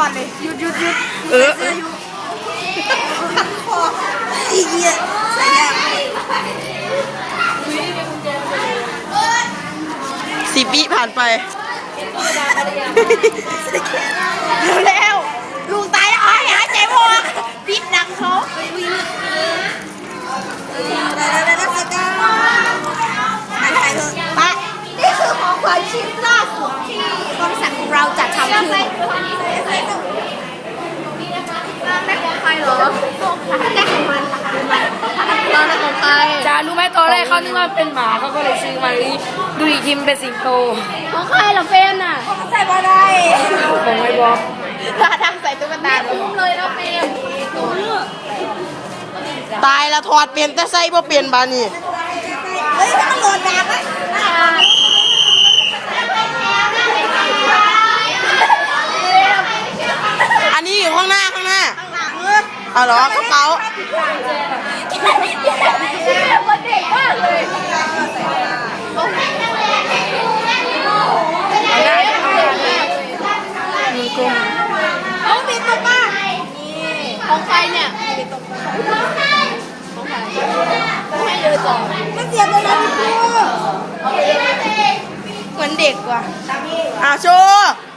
อดเลยหยุดหยุดหยุดเออคออีเหี้ยใส่ยากสิบวิผ่านไปเร็วๆลุงตายแล้วอ้อยหายใจพออกปิดดังเขาปะนี่คือของขวัญชิ้นล่าสุดที่บริษัทของเราจัดทำขึ้นไม่ของใครเหรอได้ของมันเราได้ของใคร จะรู้ไหม ตอนแรกเขานึกว่าเป็นหมาเขาก็เลยซื้อมาดูอีกทีมนเป็นสิงโตของใครเหรอเฟรมน่ะใส่มาได้ของไอ้บอกท่าทางใส่ตุ๊กตาคุ้มเลยนะเฟรมตายแล้วถอดเปลี่ยนแต่ใส่บ่เปลี่ยนบานี่เฮ้ยถ้าโหลดดาบไหมอันนี้อยู่ข้างหน้าข้างหน้าหลังเออเอาเหรอกระเป๋าคน เด็กมากเลยเอาบินตัวป้าของใครเนี่ยของใครของให้เลยจ่อมันเสียตัวนั้นพี่เหมือนเด็กว่ะอะโชว์